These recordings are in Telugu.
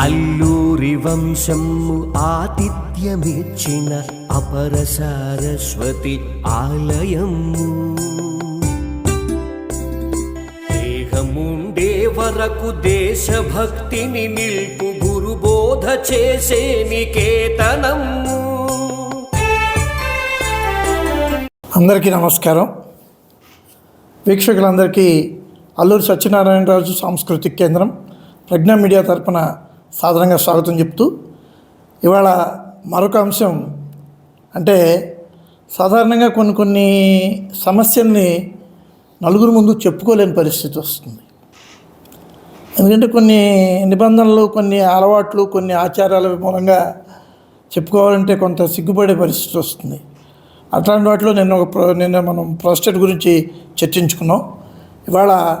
అల్లూరి వంశము ఆతిథ్యమిచ్చిన అపర సారస్వతి ఆలయము. దేహముండే వరకు దేశభక్తిని నిల్పు గురుబోధ చేసే నికేతనము అందరికీ నమస్కారం. వీక్షకులందరికీ అల్లూరి సత్యనారాయణరాజు సాంస్కృతిక కేంద్రం ప్రజ్ఞా మీడియా తరపున సాధారణంగా స్వాగతం చెప్తూ ఇవాళ మరొక అంశం అంటే సాధారణంగా కొన్ని కొన్ని సమస్యల్ని నలుగురు ముందు చెప్పుకోలేని పరిస్థితి వస్తుంది. ఎందుకంటే కొన్ని నిబంధనలు కొన్ని అలవాట్లు కొన్ని ఆచారాల మూలంగా చెప్పుకోవాలంటే కొంత సిగ్గుపడే పరిస్థితి వస్తుంది. అట్లాంటి వాటిలో నిన్న ఒక నిన్న మనం ప్రాస్టేట్ గురించి చర్చించుకున్నాం. ఇవాళ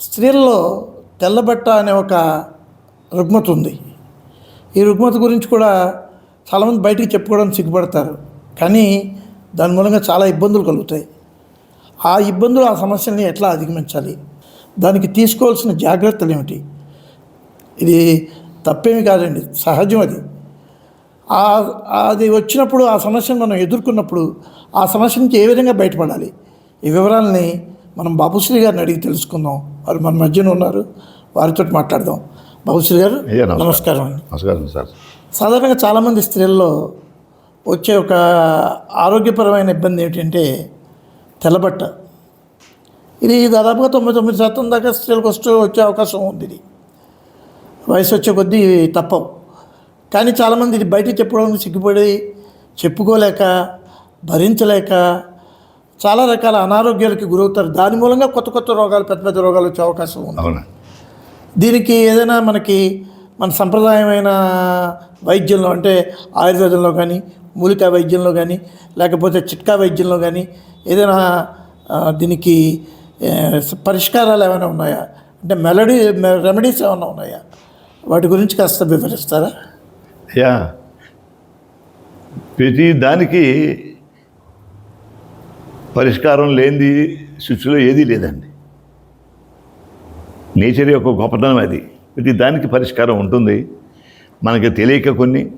స్త్రీల్లో తెల్లబట్ట అనే ఒక రుగ్మత ఉంది. ఈ రుగ్మత గురించి కూడా చాలామంది బయటికి చెప్పుకోవడానికి సిగ్గుపడతారు. కానీ దాని మూలంగా చాలా ఇబ్బందులు కలుగుతాయి. ఆ ఇబ్బందులు ఆ సమస్యల్ని ఎట్లా అధిగమించాలి? దానికి తీసుకోవాల్సిన జాగ్రత్తలు ఏమిటి? ఇది తప్పేమి కాదండి. సహజం అది. అది వచ్చినప్పుడు ఆ సమస్యను మనం ఎదుర్కొన్నప్పుడు ఆ సమస్య నుంచి ఏ విధంగా బయటపడాలి? ఈ వివరాలని మనం బాబుశ్రీ గారిని అడిగి తెలుసుకుందాం. వారు మన మధ్యన ఉన్నారు. వారితో మాట్లాడదాం. బాబుశ్రీ గారు నమస్కారం. నమస్కారం అండి. నమస్కారం సార్. సాధారణంగా చాలామంది స్త్రీల్లో వచ్చే ఒక ఆరోగ్యపరమైన ఇబ్బంది ఏమిటంటే తెల్లబట్ట. ఇది దాదాపుగా తొంభై తొమ్మిది శాతం దాకా స్త్రీలకు వస్తూ వచ్చే అవకాశం ఉంది ఇది. వయసు వచ్చే కొద్దీ తప్పవు. కానీ చాలామంది ఇది బయట చెప్పడానికి సిగ్గుపడి చెప్పుకోలేక భరించలేక చాలా రకాల అనారోగ్యాలకి గురవుతారు. దాని మూలంగా కొత్త కొత్త రోగాలు పెద్ద పెద్ద రోగాలు వచ్చే అవకాశం ఉంది. దీనికి ఏదైనా మనకి మన సంప్రదాయమైన వైద్యంలో అంటే ఆయుర్వేదంలో కానీ మూలికా వైద్యంలో కానీ లేకపోతే చిట్కా వైద్యంలో కానీ ఏదైనా దీనికి పరిష్కారాలు ఏమైనా ఉన్నాయా? అంటే మెలడీ రెమెడీస్ ఏమైనా ఉన్నాయా? వాటి గురించి కాస్త వివరిస్తారా? యా. ప్రతి దానికి పరిష్కారం లేనిది సృష్టిలో ఏదీ లేదండి. నేచర్ యొక్క గొప్పతనం అది. ప్రతి దానికి పరిష్కారం ఉంటుంది. మనకి తెలియక కొన్ని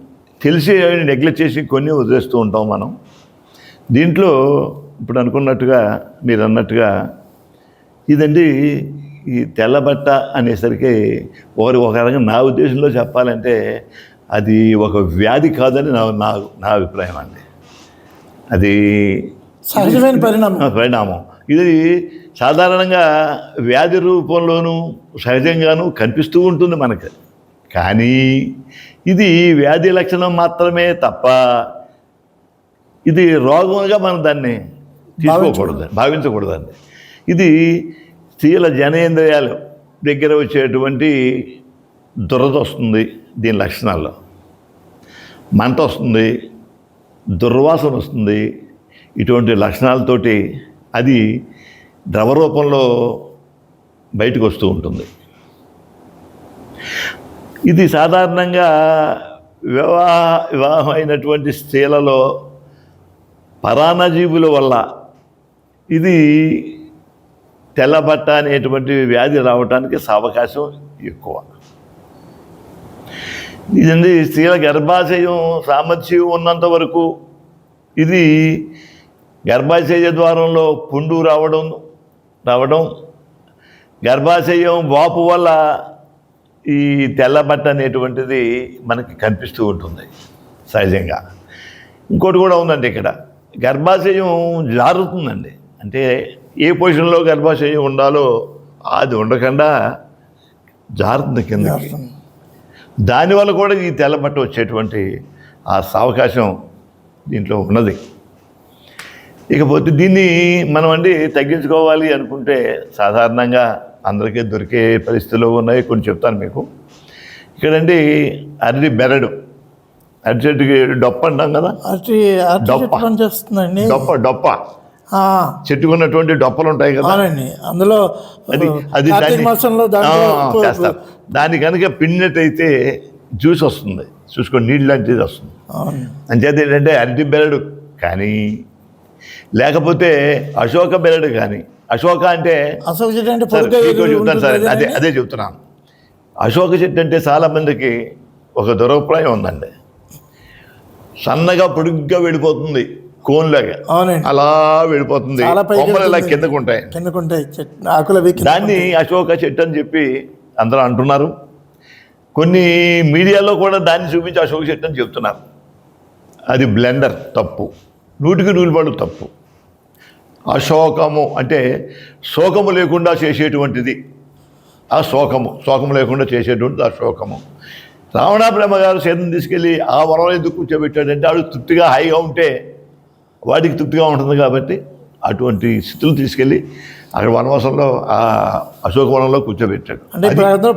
తెలిసి నెగ్లెక్ట్ చేసి కొన్ని వదిలేస్తూ ఉంటాం మనం. దీంట్లో ఇప్పుడు అనుకున్నట్టుగా మీరు అన్నట్టుగా ఇదండి ఈ తెల్లబట్ట అనేసరికి ఒకరి ఒక రకంగా నా ఉద్దేశంలో చెప్పాలంటే అది ఒక వ్యాధి కాదని నా నా నా అభిప్రాయం అండి. అది సహజమైన పరిణామం. పరిణామం. ఇది సాధారణంగా వ్యాధి రూపంలోనూ సహజంగానూ కనిపిస్తూ ఉంటుంది మనకు. కానీ ఇది వ్యాధి లక్షణం మాత్రమే తప్ప ఇది రోగంగా మనం దాన్ని తీసుకోకూడదు భావించకూడదండి. ఇది స్త్రీల జనేంద్రియాలు దగ్గర వచ్చేటువంటి దురద వస్తుంది దీని లక్షణాల్లో. మంట వస్తుంది దుర్వాసన వస్తుంది. ఇటువంటి లక్షణాలతోటి అది ద్రవ రూపంలో బయటకు వస్తూ ఉంటుంది. ఇది సాధారణంగా వివాహ వివాహం అయినటువంటి స్త్రీలలో పరాణజీవుల వల్ల ఇది తెల్లబట్ట అనేటువంటి వ్యాధి రావడానికి అవకాశం ఎక్కువ. ఇదండి స్త్రీల గర్భాశయం సామర్థ్యం ఉన్నంత వరకు ఇది గర్భాశయ ద్వారంలో పుండు రావడం రావడం గర్భాశయం వాపు వల్ల ఈ తెల్లబట్ట అనేటువంటిది మనకి కనిపిస్తూ ఉంటుంది సహజంగా. ఇంకోటి కూడా ఉందండి ఇక్కడ. గర్భాశయం జారుతుందండి. అంటే ఏ పొజిషన్లో గర్భాశయం ఉండాలో అది ఉండకుండా జారుతుంది కిందకి. దానివల్ల కూడా ఈ తెల్లబట్ట వచ్చేటువంటి ఆ అవకాశం దీంట్లో ఉన్నది. ఇకపోతే దీన్ని మనం అండి తగ్గించుకోవాలి అనుకుంటే సాధారణంగా అందరికీ దొరికే పరిస్థితులు ఉన్నాయి. కొన్ని చెప్తాను మీకు. ఇక్కడండి అరటి బెరడు. అరటి చెట్టుకి డొప్ప అంటాం కదా? అరటి డొప్ప. చేస్తుందండి. డొప్ప డొప్ప. చెట్టుకున్నటువంటి డొప్పలు ఉంటాయి కదా? అందులో అది అది దాని కనుక పిండినట్టయితే జ్యూస్ వస్తుంది. చూసుకొని నీళ్ళు లాంటిది వస్తుంది. అంచేత ఏంటంటే అరటి బెరడు. కానీ లేకపోతే అశోక బెరడు కానీ అశోక అంటే అశోక చెట్టు అంటే చెప్తాను సరే అదే. అదే చెప్తున్నాను. అశోక చెట్టు అంటే చాలామందికి ఒక దురభిప్రాయం ఉందండి. సన్నగా పొడుగ్గా వెళ్ళిపోతుంది కోన్లాగా. అలా వెళ్ళిపోతుంది. కొమ్మలు ఇలా కిందకుంటాయి. చెట్టు ఆకులు అవి కింద దాన్ని అశోక చెట్టు అని చెప్పి అందరూ అంటున్నారు. కొన్ని మీడియాలో కూడా దాన్ని చూపించి అశోక చెట్టు అని చెప్తున్నారు. అది బ్లెండర్ తప్పు. నూటికి నూలుబడు తప్పు. అశోకము అంటే శోకము లేకుండా చేసేటువంటిది. ఆ శోకము శోకము లేకుండా చేసేటువంటిది అశోకము రావణ బ్రహ్మ గారు సీతను తీసుకెళ్ళి ఆ వరంలో ఎందుకు కూర్చోబెట్టాడంటే వాడు తృప్తిగా హాయిగా ఉంటే వాడికి తృప్తిగా ఉంటుంది కాబట్టి అటువంటి స్థితులు తీసుకెళ్ళి అక్కడ వనవాసంలో ఆ అశోక వనంలో కూర్చోబెట్టాడు. అంటే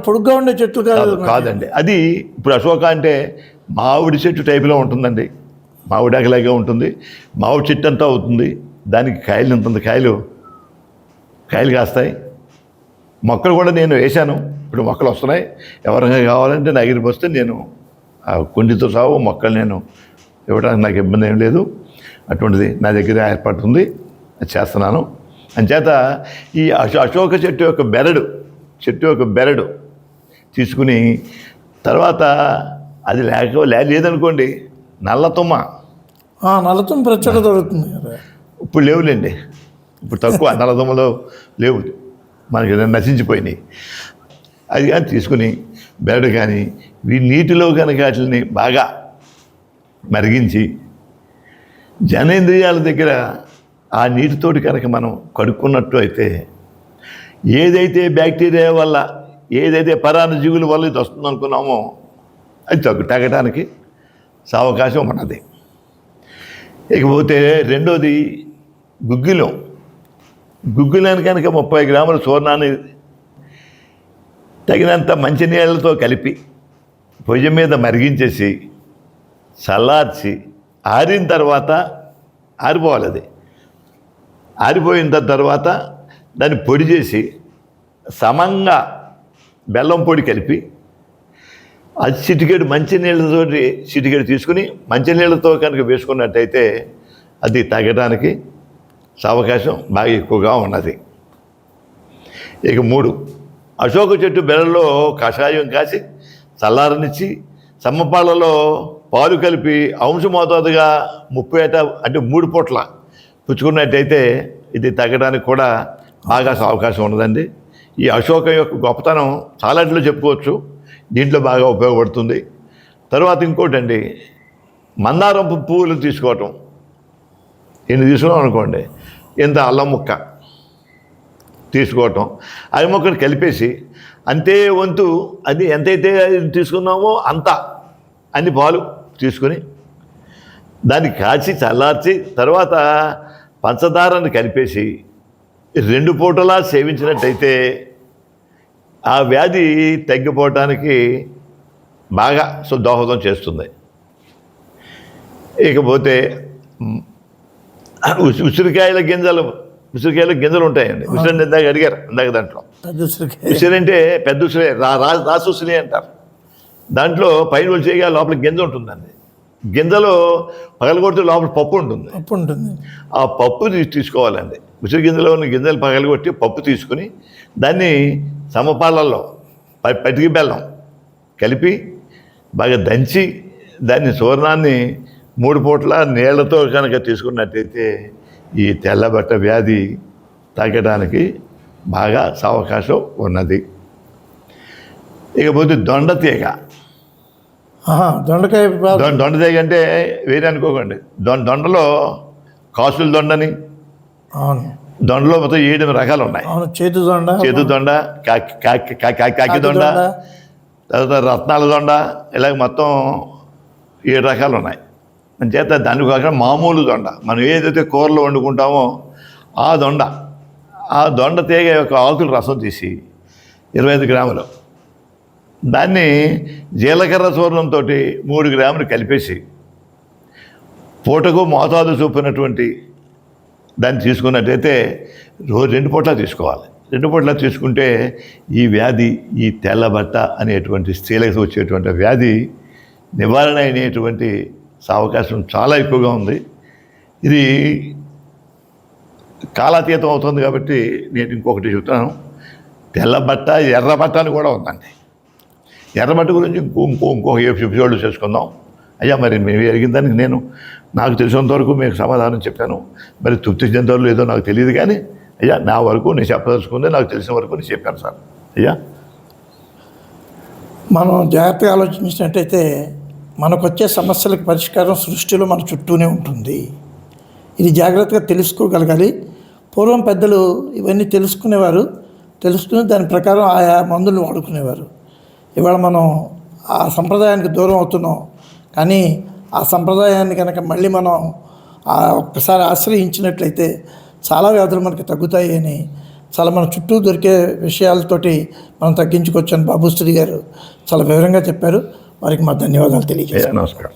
పొడుగ్గా ఉండే చెట్లు కాదు కాదు కాదండి. అది ఇప్పుడు అశోక అంటే మామిడి చెట్టు టైపులో ఉంటుందండి. మామిడి ఉంటుంది మామిడి చెట్టు అంతా అవుతుంది. దానికి కాయలు ఉంటుంది కాయలు కాయలు కాస్తాయి. మొక్కలు కూడా నేను వేశాను. ఇప్పుడు మొక్కలు వస్తున్నాయి. ఎవరైనా కావాలంటే నా దగ్గరికి వస్తే నేను ఆ కుండితో సాగు మొక్కలు నేను ఇవ్వడానికి నాకు ఇబ్బంది ఏం లేదు. అటువంటిది నా దగ్గర ఏర్పాటు ఉంది అది చేస్తున్నాను. అంచేత ఈ అశో అశోక చెట్టు యొక్క బెరడు చెట్టు యొక్క బెరడు తీసుకుని తర్వాత అది లేక లే లేదనుకోండి నల్ల తుమ్మ. ఆ, నల్లతం ప్రత్యేక దొరుకుతుంది కదా. ఇప్పుడు లేవులేండి. ఇప్పుడు తక్కువ నల్ల తుమ్మలు లేవు. మనకి నశించిపోయినాయి అది కానీ తీసుకుని బెరడు కానీ వీ నీటిలో కనుక వాటిని బాగా మరిగించి జనేంద్రియాల దగ్గర ఆ నీటితోటి కనుక మనం కడుక్కున్నట్టు అయితే ఏదైతే బ్యాక్టీరియా వల్ల ఏదైతే పరాన్నజీవుల వల్ల ఇది వస్తుంది అనుకున్నామో అది తగ్గు తగ్గడానికి సావకాశం ఉన్నది. ఇకపోతే రెండోది గుగ్గిలం. గుగ్గిలాన్ని కనుక ముప్పై గ్రాముల చూర్ణాన్ని తగినంత మంచినీళ్ళతో కలిపి భుజం మీద మరిగించేసి చల్లార్చి ఆరిన తర్వాత ఆరిపోవాలి అది. ఆరిపోయిన తర్వాత దాన్ని పొడి చేసి సమంగా బెల్లం పొడి కలిపి అది చిటికెడు మంచినీళ్ళతో చిటికెడు తీసుకుని మంచినీళ్ళతో కనుక వేసుకున్నట్టయితే అది తగ్గడానికి అవకాశం బాగా ఎక్కువగా ఉన్నది. ఇక మూడు అశోక చెట్టు బెరల్లో కషాయం కాసి చల్లారనిచ్చి సమ్మపాళ్ళలో పాలు కలిపి అంశ మోతాదుగా ముప్పై ఏట అంటే మూడు పూట్ల పుచ్చుకున్నట్టయితే ఇది తగ్గడానికి కూడా బాగా అవకాశం ఉన్నదండి. ఈ అశోక యొక్క గొప్పతనం చాలాట్లో చెప్పుకోవచ్చు. దీంట్లో బాగా ఉపయోగపడుతుంది. తర్వాత ఇంకోటండి మందారం పువ్వులు తీసుకోవటం. ఎన్ని తీసుకున్నాం అనుకోండి ఇంత అల్లం ముక్క తీసుకోవటం. అది మొక్కను కలిపేసి అంతే వంతు అది ఎంతైతే తీసుకున్నామో అంత అన్ని పాలు తీసుకొని దాన్ని కాచి చల్లార్చి తర్వాత పంచదారని కలిపేసి రెండు పూటలా సేవించినట్టయితే ఆ వ్యాధి తగ్గిపోవటానికి బాగా దోహదం చేస్తుంది. ఇకపోతే ఉసిరికాయల గింజలు ఉసిరికాయల గింజలు ఉంటాయండి. ఉసిరి ఇందాక అడిగారు ఇందాక దాంట్లో. ఉసిరి అంటే పెద్ద ఉసిరి రాసు ఉసిరి అంటారు. దాంట్లో పైన వచ్చేగా లోపల గింజ ఉంటుందండి. గింజలో పగలగొడితే లోపల పప్పు ఉంటుంది. పప్పు ఉంటుంది. ఆ పప్పు తీసుకోవాలండి. ఉసిరి గింజలో ఉన్న గింజలు పగలగొట్టి పప్పు తీసుకుని దాన్ని సమపాలల్లో పటికి బెల్లం కలిపి బాగా దంచి దాన్ని సువర్ణాన్ని మూడు పూట్ల నీళ్ళతో కనుక తీసుకున్నట్టయితే ఈ తెల్లబట్ట వ్యాధి తగ్గడానికి బాగా అవకాశం ఉన్నది. ఇకపోతే దొండ తీగ. దొండకాయ దొండ తీగ అంటే వేరే అనుకోకండి. దొండ దొండలో కాసుల దొండని అవును. దొండలో మొత్తం ఏడు రకాలు ఉన్నాయి అవును చేతు దొండ చేతు దొండ కాకి దొండ. తర్వాత రత్నాల దొండ ఇలాగ మొత్తం ఏడు రకాలు ఉన్నాయి అంచేత దాని కాకుండా మామూలు దొండ. మనం ఏదైతే కూరలో వండుకుంటామో ఆ దొండ ఆ దొండ తీగ యొక్క ఆకులు రసం తీసి ఇరవై ఐదు గ్రాములు. దాన్ని జీలకర్ర చూర్ణంతో మూడు గ్రాములు కలిపేసి పూటకు మోతాదు చూపినటువంటి దాన్ని తీసుకున్నట్టయితే రోజు రెండు పూట్ల తీసుకోవాలి. రెండు పూట్ల తీసుకుంటే ఈ వ్యాధి ఈ తెల్లబట్ట అనేటువంటి స్త్రీలకు వచ్చేటువంటి వ్యాధి నివారణ అయినటువంటి అవకాశం చాలా ఎక్కువగా ఉంది. ఇది కాలాతీతం అవుతుంది కాబట్టి నేను ఇంకొకటి చెప్తాను. తెల్లబట్ట ఎర్రబట్ట అని కూడా ఉందండి. ఎర్రబట్ట గురించి ఇంకో ఇంకో ఇంకొక ఎపిసోడ్లు చేసుకుందాం. అయ్యా మరి మేము ఎరిగిన దానికి నేను నాకు తెలిసినంత వరకు మీకు సమాధానం చెప్పాను. మరి తృప్తి చెందాలో లేదో నాకు తెలియదు కానీ అయ్యా నా వరకు నేను చెప్పదలుచుకుంది నాకు తెలిసిన వరకు నేను చెప్పాను సార్. అయ్యా. మనం జాగ్రత్తగా ఆలోచించినట్టయితే మనకు వచ్చే సమస్యలకు పరిష్కారం సృష్టిలో మన చుట్టూనే ఉంటుంది. ఇది జాగ్రత్తగా తెలుసుకోగలగాలి. పూర్వం పెద్దలు ఇవన్నీ తెలుసుకునేవారు. తెలుసుకుని దాని ప్రకారం ఆయా మందులు వాడుకునేవారు. ఇవాళ మనం ఆ సంప్రదాయానికి దూరం అవుతున్నాం. కానీ ఆ సంప్రదాయాన్ని కనుక మళ్ళీ మనం ఆ ఒక్కసారి ఆశ్రయించినట్లయితే చాలా వ్యాధులు మనకి తగ్గుతాయి అని చాలా మన చుట్టూ దొరికే విషయాలతోటి మనం తగ్గించుకోవచ్చు అని బాబుశ్రీ గారు చాలా వివరంగా చెప్పారు. వారికి మా ధన్యవాదాలు తెలియజేస్తాను నమస్కారం.